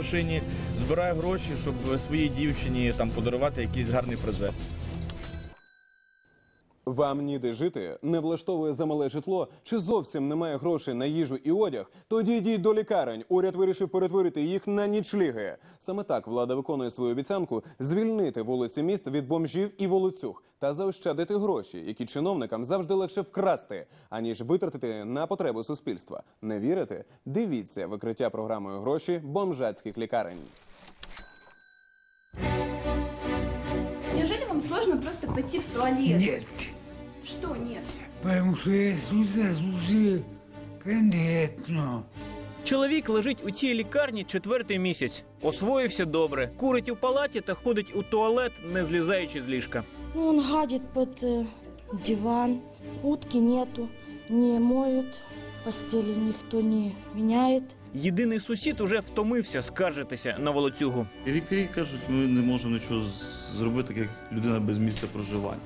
машині, збираю гроші, щоб своїй дівчині там подарувати якийсь гарний презент. Вам ніде жити, не влаштовує замале житло чи зовсім немає грошей на їжу і одяг? Тоді йдіть до лікарень. Уряд вирішив перетворити їх на нічліги. Саме так влада виконує свою обіцянку звільнити вулиці міст від бомжів і волоцюг та заощадити гроші, які чиновникам завжди легше вкрасти, аніж витратити на потреби суспільства. Не вірите? Дивіться викриття програмою гроші бомжацьких лікарень. Вам сложно просто пойти в туалет? Нет, Что нет? потому что я сюда заслужил конкретно. Чоловік лежить у цій лікарні четвертий місяць. Освоївся добре, курить у палаті та ходить у туалет, не злізаючи з ліжка. Он гадит под э, диван, утки нету, не моют, постели никто не меняет. Єдиний сусід уже втомився скаржитися на волоцюгу. Лікарі кажуть, ми не можемо нічого зробити, так як людина без місця проживання.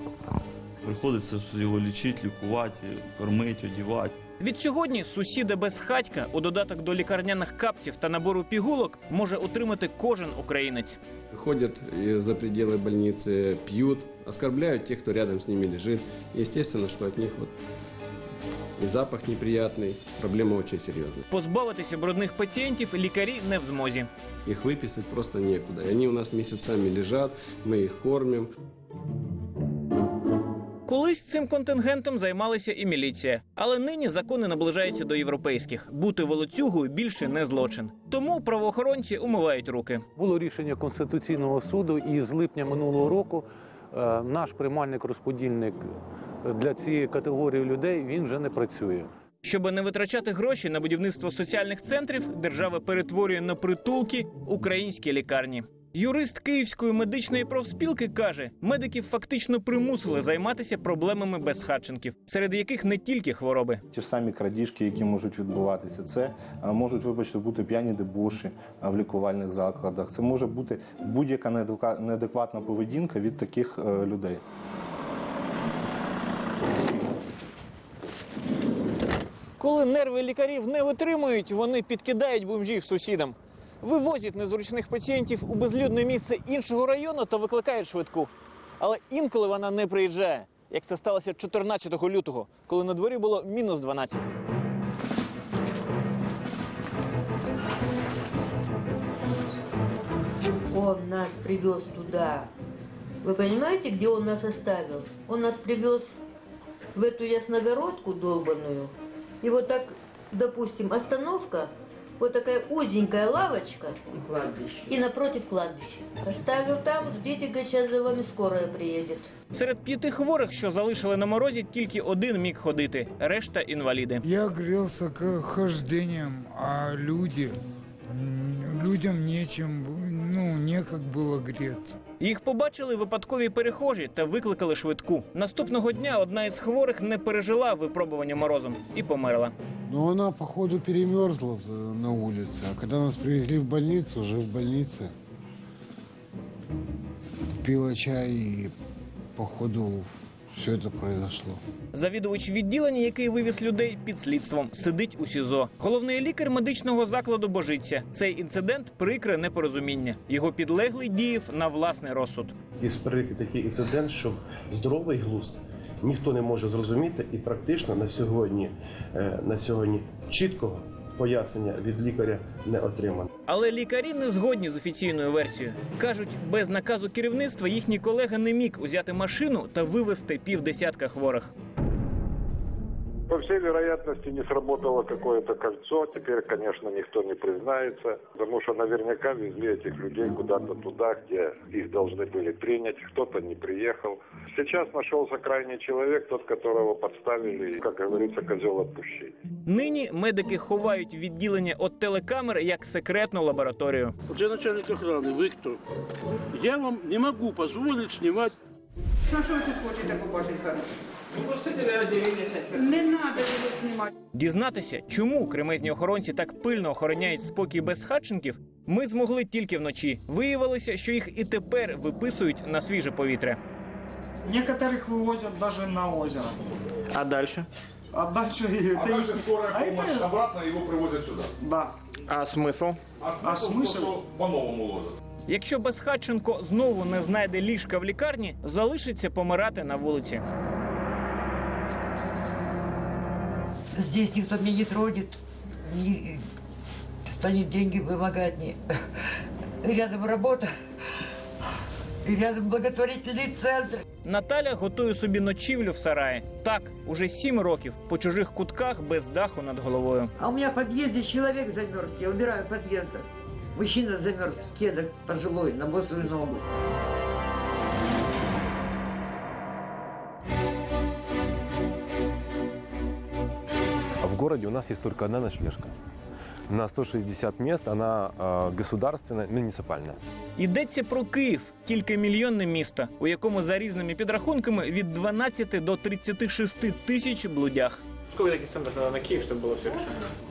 Приходиться його лічити, лікувати, кормити, одягати. Від сьогодні сусіда без хатька у додаток до лікарняних капців та набору пігулок може отримати кожен українець. ходят и за пределы больницы, пьют, оскорбляют тех, кто рядом с ними лежит. Естественно, что от них вот и запах неприятный, проблема очень серьезная. Позбавитися брудних пацієнтів лікарі не в змозі. Их выписать просто некуда. И они у нас месяцами лежат, мы их кормим. Колись цим контингентом займалася і міліція, але нині закони наближаються до європейських. Бути волоцюгою більше не злочин. Тому правоохоронці умивають руки. Було рішення Конституційного суду, і з липня минулого року е, наш приймальник-розподільник для цієї категорії людей він вже не працює. Щоб не витрачати гроші на будівництво соціальних центрів, держава перетворює на притулки українські лікарні. Юрист Київської медичної профспілки каже, медиків фактично примусили займатися проблемами безхатченків, серед яких не тільки хвороби. Ті ж самі крадіжки, які можуть відбуватися, це можуть, вибачте, бути п'яні дебоші в лікувальних закладах. Це може бути будь-яка неадеква- неадекватна поведінка від таких е, людей. Коли нерви лікарів не витримують, вони підкидають бомжів сусідам. Вивозять незручних пацієнтів у безлюдне місце іншого району та викликають швидку. Але інколи вона не приїжджає, як це сталося 14 лютого, коли на дворі було мінус 12. Он нас привез туда. Вы понимаете, где он нас оставил? Он нас привез в эту ясногородку долбаную. И вот так, допустим, остановка, вот такая узенькая лавочка. И напротив кладбища. Оставил там, ждите, говорит, сейчас за вами скорая приедет. Серед п'яти хворих, що залишили на морозі, тільки один міг ходити, решта інваліди. Я грелся к хождением, а люди, людям нечем, ну, некак было греться. Їх побачили випадкові перехожі та викликали швидку. Наступного дня одна із хворих не пережила випробування морозом і померла. Ну вона, походу, перемерзла на вулиці. А коли нас привезли в больницю, вже в больниці пила чай і походу, все это произошло. Завідувач відділення, який вивіз людей під слідством, сидить у СІЗО. Головний лікар медичного закладу божиться. Цей інцидент прикре непорозуміння. Його підлеглий діяв на власний розсуд. І прикрий такий інцидент, що здоровий глузд ніхто не може зрозуміти, і практично на сьогодні, е, на сьогодні чіткого пояснення від лікаря не отримано. Але лікарі не згодні з офіційною версією. кажуть, без наказу керівництва їхній колега не міг узяти машину та вивезти півдесятка хворих. По всей вероятности не сработало какое-то кольцо. Теперь, конечно, никто не признается, потому что наверняка везли этих людей куда-то туда, где их должны были принять. Кто-то не приехал. Сейчас нашелся крайний человек, тот, которого подставили, как говорится, козел отпущения. Нині медики ховають відділення від телекамер як секретну лабораторію. Вот я начальник охраны, вы кто? Я вам не могу позволить снимать Ну, що ви тут хочете побачити хороше? Просто відділення Не треба його знімати. Дізнатися, чому кремезні охоронці так пильно охороняють спокій безхатченків, ми змогли тільки вночі. Виявилося, що їх і тепер виписують на свіже повітря. Некоторых вывозят даже на озеро. А дальше? А дальше... это их- скорая А это- обратно, его привозят сюда. Да. А смисл? А, а смысл? по-новому ложать. Якщо Безхатченко знову не знайде ліжка в лікарні, залишиться помирати на вулиці. Здесь никто меня не тронет, не станет деньги вымогать. Не. Рядом работа, и рядом благотворительный центр. Наталя готує собі ночівлю в сараї. Так, уже сім років по чужих кутках без даху над головою. А у меня в подъезде человек замерз, я убираю подъезда. Мужчина замерз в кедах пожилой, на босую ногу. городе у нас есть только одна ночлежка. На 160 мест она э, государственная, муниципальная. Йдеться про Київ, кількамільйонне місто, у якому за різними підрахунками від 12 до 36 тисяч блудях. Сколько таких центров надо на Киев, чтобы было все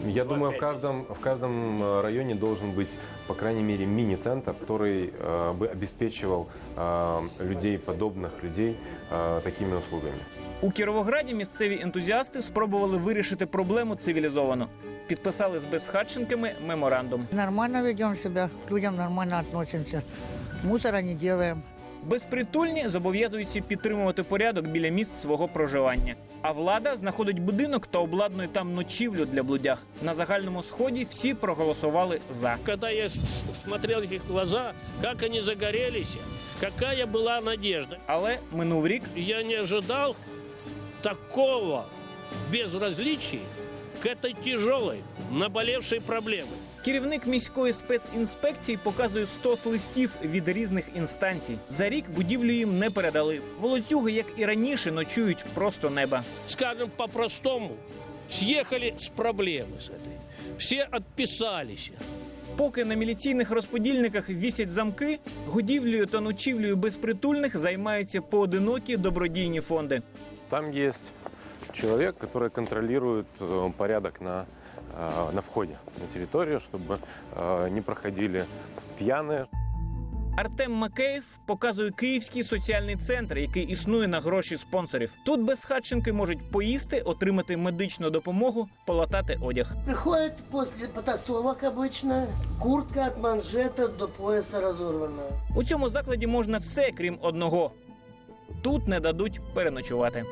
Я думаю, в каждом, в каждом э, районе должен быть, по крайней мере, мини-центр, который э, бы обеспечивал э, людей, подобных людей, э, такими услугами. У Кіровограді місцеві ентузіасти спробували вирішити проблему цивілізовано. Підписали з безхатченками меморандум. Нормально ведем себя, к людям нормально относимся. Мусора не делаем. Безпритульні зобов'язуються підтримувати порядок біля місць свого проживання. А влада знаходить будинок та обладнує там ночівлю для блудях. На загальному сході всі проголосували за. Когда я смотрел в их глаза, как они загорелись, какая была надежда. Але минув рік. Я не ожидал такого безразличия к этой тяжелой, наболевшей проблеме. Керівник міської спецінспекції показує 100 листів від різних інстанцій. За рік будівлю їм не передали. Волоцюги, як і раніше, ночують просто неба. Скажем по-простому, съехали с проблемы с этой. Все отписались. Поки на міліційних розподільниках вісять замки, годівлею та ночівлею безпритульних займаються поодинокі добродійні фонди. Там есть человек, который контролирует э, порядок на, э, на входе на территорию, чтобы э, не проходили пьяные. Артем Макеєв показує київський соціальний центр, який існує на гроші спонсорів. Тут безхатченки можуть поїсти, отримати медичну допомогу, полатати одяг. Приходит после потасовок обычно, куртка от манжета до пояса разорвана. У цьому закладі можна все, крім одного. Тут не дадуть переночувати.